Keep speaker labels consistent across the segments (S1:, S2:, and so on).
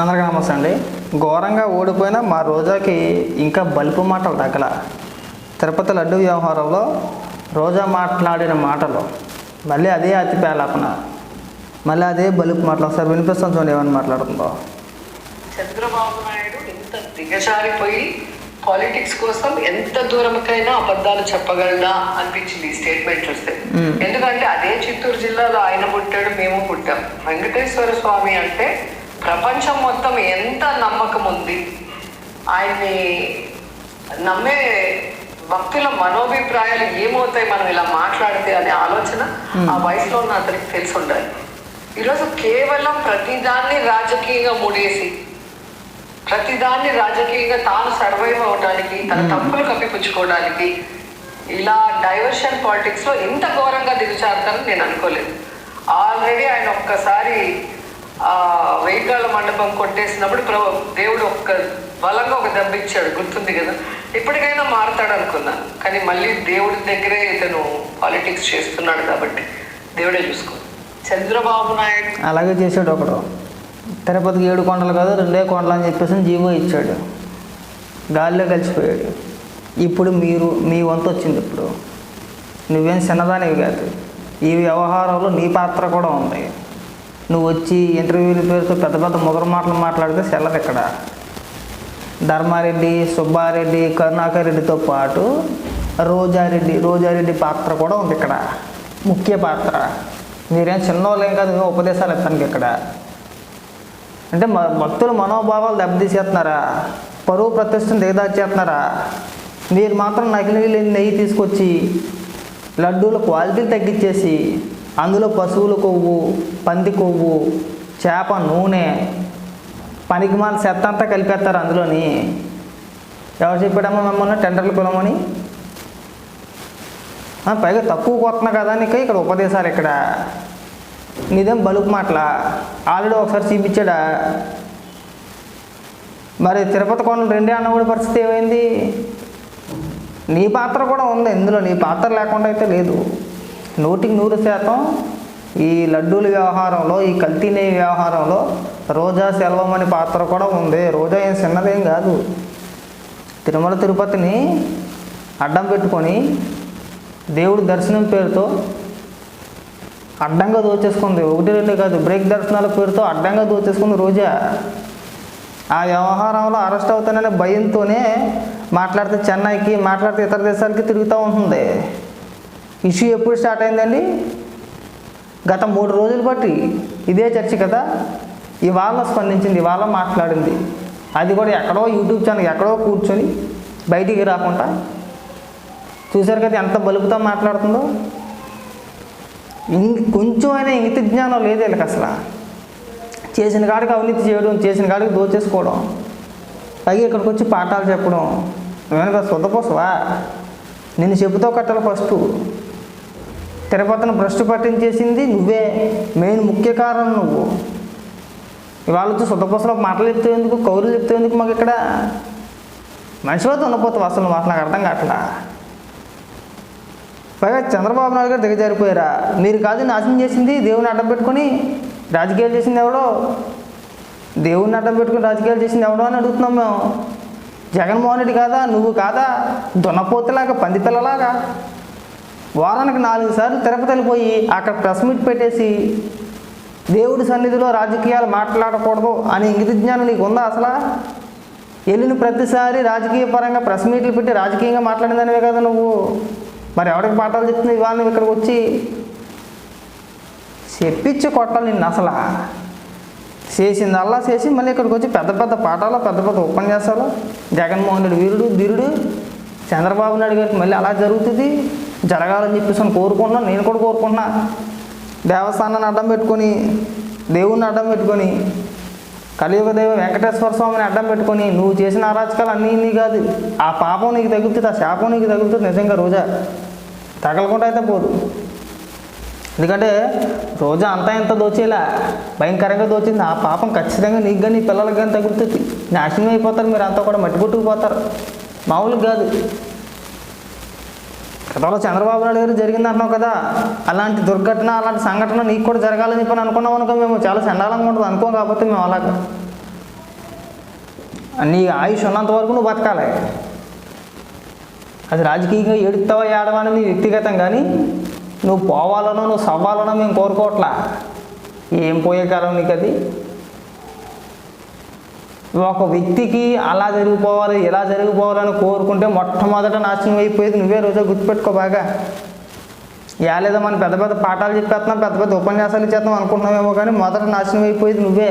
S1: అందరికీ నమస్తే అండి. ఘోరంగా ఓడిపోయిన మా రోజాకి ఇంకా బలుపు మాటలు తగ్గల. తిరుపతి లడ్డు వ్యవహారంలో రోజా మాట్లాడిన మాటలు. మళ్ళీ అదే అతి పేలాపన. మళ్ళీ అదే బలుపు మాటలు. ఒకసారి వినిపిస్తాం చూడండి ఏమని మాట్లాడుతుందో.
S2: చంద్రబాబు నాయుడు ఎంత దిగజారిపోయి పాలిటిక్స్ కోసం ఎంత దూరంకైనా అబద్ధాలు చెప్పగలడా అనిపించింది ఈ స్టేట్మెంట్ చూస్తే. ఎందుకంటే అదే చిత్తూరు జిల్లాలో ఆయన పుట్టాడు మేము పుట్టాం. వెంకటేశ్వర స్వామి అంటే ప్రపంచం మొత్తం ఎంత నమ్మకం ఉంది ఆయన్ని నమ్మే భక్తుల మనోభిప్రాయాలు ఏమవుతాయి మనం ఇలా మాట్లాడితే అనే ఆలోచన ఆ వయసులో ఉన్న అతనికి తెలిసి ఉండాలి. ఈరోజు కేవలం ప్రతిదాన్ని రాజకీయంగా ముడేసి ప్రతిదాన్ని రాజకీయంగా తాను సర్వైవ్ అవడానికి తన తప్పులు కప్పిపుచ్చుకోవడానికి ఇలా డైవర్షన్ పాలిటిక్స్లో ఇంత ఘోరంగా దిగజారుతారని నేను అనుకోలేదు. ఆల్రెడీ ఆయన ఒక్కసారి ఆ వెయ్యికాళ్ళ మండపం కొట్టేసినప్పుడు ప్రభు దేవుడు ఒక్క బలంగా ఒక దెబ్బ ఇచ్చాడు గుర్తుంది కదా? ఇప్పటికైనా మారుతాడు అనుకున్నాను కానీ మళ్ళీ దేవుడి దగ్గరే ఇతను పాలిటిక్స్ చేస్తున్నాడు కాబట్టి దేవుడే చూసుకో చంద్రబాబు నాయుడు
S1: అలాగే చేశాడు ఒకడు. తిరుపతికి ఏడు కొండలు కాదు రెండే కొండలు అని చెప్పేసి జీవో ఇచ్చాడు. గాలిలో కలిసిపోయాడు. ఇప్పుడు మీరు మీ వంతు వచ్చింది ఇప్పుడు. నువ్వేం చిన్నదానివి కాదు. ఈ వ్యవహారంలో నీ పాత్ర కూడా ఉంది. నువ్వు వచ్చి ఇంటర్వ్యూల పేరుతో పెద్ద పెద్ద ముదర మాటలు మాట్లాడితే సెల్లదు ఇక్కడ. ధర్మారెడ్డి సుబ్బారెడ్డి కరుణాకర్ రెడ్డితో పాటు రోజారెడ్డి రోజారెడ్డి పాత్ర కూడా ఉంది ఇక్కడ. ముఖ్య పాత్ర. మీరేం చిన్నవాళ్ళేం కాదు మేము ఉపదేశాలు ఇస్తానికి ఇక్కడ. అంటే మ భక్తుల మనోభావాలు దెబ్బతీసేస్తున్నారా? పరువు ప్రతిష్టను దిగదాచేస్తున్నారా? మీరు మాత్రం నకిలీ లేని నెయ్యి తీసుకొచ్చి లడ్డూల క్వాలిటీ తగ్గించేసి అందులో పశువుల కొవ్వు పంది కొవ్వు చేప నూనె పనికిమాల చెత్త అంతా కలిపేస్తారు అందులోని. ఎవరు చెప్పాడమ్మా మిమ్మల్ని? టెండర్లు పిలవమని పైగా తక్కువ కొత్తున్నా కదా నీకు ఇక్కడ ఉపదేశాలు ఇక్కడ. నీదేం బలుపు మాటల? ఆల్రెడీ ఒకసారి చూపించాడా? మరి తిరుపతి కొండలు రెండే అన్నవాడి పరిస్థితి ఏమైంది? నీ పాత్ర కూడా ఉంది ఇందులో నీ పాత్ర లేకుండా అయితే లేదు. నూటికి నూరు శాతం ఈ లడ్డూల వ్యవహారంలో ఈ కల్తీ నెయ్యి వ్యవహారంలో రోజా సెల్వం అనే పాత్ర కూడా ఉంది. రోజా ఏం చిన్నదేం కాదు. తిరుమల తిరుపతిని అడ్డం పెట్టుకొని దేవుడి దర్శనం పేరుతో అడ్డంగా దోచేసుకుంది. ఒకటి రెండు కాదు బ్రేక్ దర్శనాల పేరుతో అడ్డంగా దోచేసుకుంది రోజా. ఆ వ్యవహారంలో అరెస్ట్ అవుతాననే భయంతోనే మాట్లాడితే చెన్నైకి మాట్లాడితే ఇతర దేశాలకి తిరుగుతూ ఉంటుంది. ఇష్యూ ఎప్పుడు స్టార్ట్ అయిందండి? గత మూడు రోజులు బట్టి ఇదే చర్చ కదా? ఇవాళ స్పందించింది ఇవాళ మాట్లాడింది. అది కూడా ఎక్కడో యూట్యూబ్ ఛానల్ ఎక్కడో కూర్చొని బయటికి రాకుండా చూశారు కదా ఎంత బలుపుతో మాట్లాడుతుందో? కొంచెం అయినా ఇంగిత జ్ఞానం లేదు వీళ్ళకి అసలు. చేసిన కాడికి అవినీతి చేయడం చేసిన కాడికి దోచేసుకోవడం పైగా ఇక్కడికి వచ్చి పాఠాలు చెప్పడం. నువ్వేనా సొంతపోసవా నేను చెబుతావు కట్టాలి ఫస్ట్. తిరుపతిని భ్రష్టు పట్టించేసింది నువ్వే. మెయిన్ ముఖ్య కారణం నువ్వు. ఇవాళ వచ్చి సొంతపోసలో మాటలు చెప్తే ఎందుకు? కౌరులు చెప్తే ఎందుకు మాకు ఇక్కడ? మనిషి వద్ద ఉండపోతావు అసలు నాకు అర్థం కావట్లా? పైగా చంద్రబాబు నాయుడు గారు దిగజారిపోయారా? మీరు కాదు నాశనం చేసింది దేవుని అడ్డం పెట్టుకొని రాజకీయాలు చేసింది ఎవడో? దేవుని అడ్డం పెట్టుకుని రాజకీయాలు చేసింది ఎవడో అని అడుగుతున్నాం మేము. జగన్మోహన్ రెడ్డి కాదా? నువ్వు కాదా? దున్నపోతులాగా పంది పిల్లలాగా వారానికి నాలుగు సార్లు తిరుపతి వెళ్ళిపోయి అక్కడ ప్రెస్ మీట్ పెట్టేసి దేవుడి సన్నిధిలో రాజకీయాలు మాట్లాడకూడదు అని ఇంగిత జ్ఞానం నీకు ఉందా అసలు? వెళ్ళిన ప్రతిసారి రాజకీయ పరంగా ప్రెస్ మీట్లు పెట్టి రాజకీయంగా మాట్లాడిందనివే కదా నువ్వు. మరి ఎవరికి పాఠాలు చెప్తుంది? ఇవాళ నువ్వు ఇక్కడికి వచ్చి చెప్పించి కొట్టాలి నిన్ను అసలు. చేసిందల్లా చేసి మళ్ళీ ఇక్కడికి వచ్చి పెద్ద పెద్ద పాఠాలు పెద్ద పెద్ద ఉపన్యాసాలు. జగన్మోహన్ రెడ్డి వీరుడు ధీరుడు చంద్రబాబు నాయుడు గారికి మళ్ళీ అలా జరుగుతుంది. జరగాలని చెప్పేసి అని కోరుకుంటున్నాను నేను కూడా కోరుకుంటున్నా. దేవస్థానాన్ని అడ్డం పెట్టుకొని దేవుణ్ణి అడ్డం పెట్టుకొని కలియుగ దేవ వెంకటేశ్వర స్వామిని అడ్డం పెట్టుకొని నువ్వు చేసిన అరాచకాలు అన్నీ నీ కాదు. ఆ పాపం నీకు తగులుతుంది ఆ శాపం నీకు తగులుతుంది నిజంగా రోజా. తగలకుండా అయితే పోదు. ఎందుకంటే రోజా అంతా ఎంత దోచేలా? భయంకరంగా దోచింది. ఆ పాపం ఖచ్చితంగా నీకు కానీ నీ పిల్లలకి కానీ తగులుతుంది. నాశనం అయిపోతారు మీరు అంతా కూడా మట్టి కొట్టుకుపోతారు. మామూలుగా కాదు. గతంలో చంద్రబాబు నాయుడు గారు జరిగింది అంటున్నావు కదా అలాంటి దుర్ఘటన అలాంటి సంఘటన నీకు కూడా జరగాలని చెప్పని అనుకున్నాం అనుకో మేము చాలా చండాలంగా ఉంటుంది అనుకోం కాకపోతే మేము అలాగా. నీ ఆయుష్ ఉన్నంత వరకు నువ్వు బతకాలి. అది రాజకీయంగా ఏడుస్తావా ఏడవా అనేది వ్యక్తిగతం కానీ నువ్వు పోవాలనో నువ్వు సవ్వాలనో మేము కోరుకోవట్లా. ఏం పోయే కాలం నీకు అది? ఒక వ్యక్తికి అలా జరిగిపోవాలి ఇలా జరిగిపోవాలని కోరుకుంటే మొట్టమొదట నాశనం అయిపోయేది నువ్వే రోజు గుర్తుపెట్టుకో బాగా. ఏలేదో మనం పెద్ద పెద్ద పాఠాలు చెప్పేస్తున్నాం పెద్ద పెద్ద ఉపన్యాసాలు ఇచ్చేస్తాం అనుకుంటున్నామేమో కానీ మొదట నాశనం అయిపోయేది నువ్వే.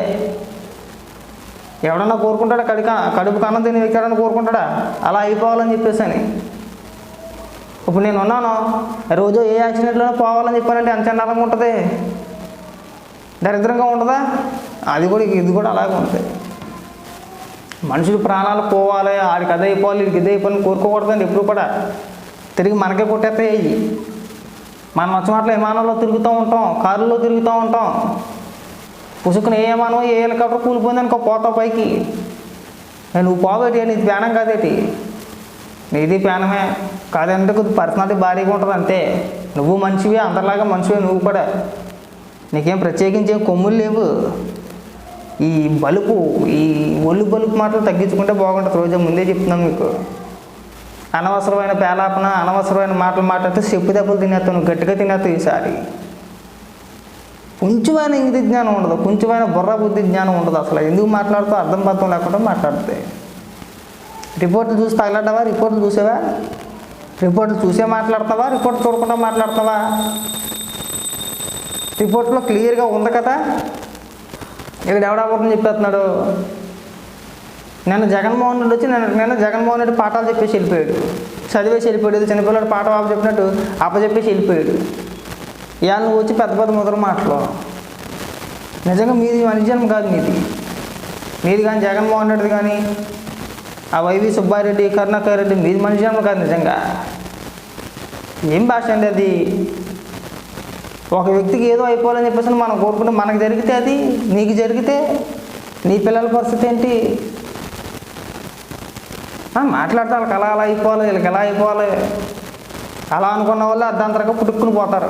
S1: ఎవడన్నా కోరుకుంటాడా? కడుక కడుపు కన్నం తిని ఎక్కడన్నా కోరుకుంటాడా? అలా అయిపోవాలని చెప్పేసి అని ఇప్పుడు నేను ఉన్నాను రోజు ఏ యాక్సిడెంట్లోనే పోవాలని చెప్పానంటే ఎంత చండాలంగా ఉంటుంది? దరిద్రంగా ఉంటుందా? అది కూడా ఇది కూడా అలాగే ఉంటుంది. మనుషులు ప్రాణాలు పోవాలి ఆడికి అదే అయిపోవాలి వీడికి ఇదే అయిపోవాలని కోరుకోకూడదండి ఎప్పుడు కూడా. తిరిగి మనకే కొట్టేస్తాయి అయ్యి. మనం వచ్చమాటలో విమానంలో తిరుగుతూ ఉంటాం కారులో తిరుగుతూ ఉంటాం. పుసుకుని ఏ విమానం ఏ హెలికాప్టర్ కూలిపోయిందనుకో పోతావు పైకి. నువ్వు పోవేటి? నీది ప్యానం కాదేటి? నీది ప్యానమే కాదంటే కొద్ది పర్సనాలిటీ భారీగా ఉంటుంది అంతే. నువ్వు మంచివే అందరిలాగా మంచివే నువ్వు కూడా. నీకేం ప్రత్యేకించి ఏం కొమ్ములు లేవు. ఈ బలుపు ఈ ఒళ్ళు బలుపు మాటలు తగ్గించుకుంటే బాగుంటుంది. రోజు ముందే చెప్తున్నాం మీకు. అనవసరమైన పేలాపన అనవసరమైన మాటలు మాట్లాడితే చెప్పు దెబ్బలు తినేస్తావు నువ్వు గట్టిగా తినేస్తావు ఈసారి. కొంచెమైన ఇంగిత జ్ఞానం ఉండదు. కొంచెమైన బుర్ర బుద్ధి జ్ఞానం ఉండదు అసలు. ఎందుకు మాట్లాడుతూ అర్థం పర్థం లేకుండా మాట్లాడితే రిపోర్ట్లు చూసి తగలడ్డావా? రిపోర్ట్లు చూసావా? రిపోర్ట్లు చూసే మాట్లాడతావా రిపోర్ట్ చూడకుండా మాట్లాడతావా రిపోర్ట్లో క్లియర్గా ఉంది కదా? ఇక్కడ ఎవడెవరిని చెప్పేస్తున్నాడు? నిన్న జగన్మోహన్ రెడ్డి వచ్చి నన్ను నిన్న జగన్మోహన్ రెడ్డి పాఠాలు చెప్పేసి వెళ్ళిపోయాడు. చదివేసి వెళ్ళిపోయాడు. చిన్నపిల్లడు పాట బాబు చెప్పినట్టు అప్పచెప్పేసి వెళ్ళిపోయాడు. ఇవాళ నువ్వు వచ్చి పెద్ద పెద్ద ముద్ర మాటలు. నిజంగా మీది మనిషి కాదు మీది. మీది కానీ జగన్మోహన్ రెడ్డి కానీ ఆ వైవి సుబ్బారెడ్డి కరుణాకర్ రెడ్డి మీది మనిషి కాదు నిజంగా. ఏం భాష అండి అది? ఒక వ్యక్తికి ఏదో అయిపోవాలని చెప్పేసి మనం కోరుకుంటే మనకు జరిగితే అది నీకు జరిగితే నీ పిల్లల పరిస్థితి ఏంటి? మాట్లాడితే వాళ్ళకి అలా అలా అయిపోవాలి వీళ్ళకి ఎలా అయిపోవాలి? అలా అనుకున్న వాళ్ళు అర్ధాంతరంగా పుట్టుకుని పోతారు.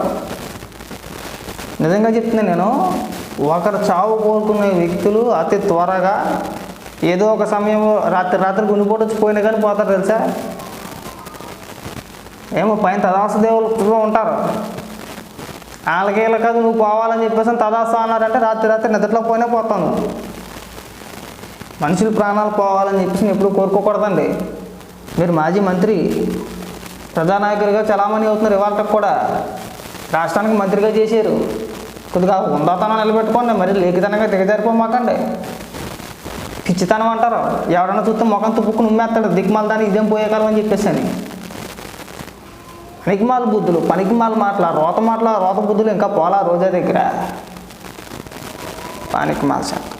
S1: నిజంగా చెప్తున్నాను నేను ఒకరు చావు కోరుకునే వ్యక్తులు అతి త్వరగా ఏదో ఒక సమయం రాత్రి రాత్రి గుండెపోటు వచ్చి పోయినా కానీ పోతారు తెలుసా? ఏమో పైన తదాస దేవులు ఉంటారు. వాళ్ళకి కాదు నువ్వు పోవాలని చెప్పేసి తదాస్తా అన్నారంటే రాత్రి రాత్రి నిద్రలో పోయినా పోతాను. మనుషుల ప్రాణాలు పోవాలని చెప్పేసి ఎప్పుడు కోరుకోకూడదండి. మీరు మాజీ మంత్రి ప్రజానాయకుడిగా చలామణి అవుతున్నారు ఇవాళకి కూడా. రాష్ట్రానికి మంత్రిగా చేశారు. కొద్దిగా ఉందాతనం నిలబెట్టుకోండి మరి లేఖితనంగా దిగజారిపోమాకండి. పిచ్చితనం అంటారు. ఎవడన్నా చూస్తే ముఖం తుప్పుకుని ఉమ్మేస్తాడు దిక్మాల దానికి ఇదేం పోయే కాలం అని చెప్పేసి అని. పనికిమాల బుద్ధులు పనికిమాల మాటల రోత మాటల రోత బుద్ధులు ఇంకా పోలా రోజా దగ్గర. పనికిమాల శాతం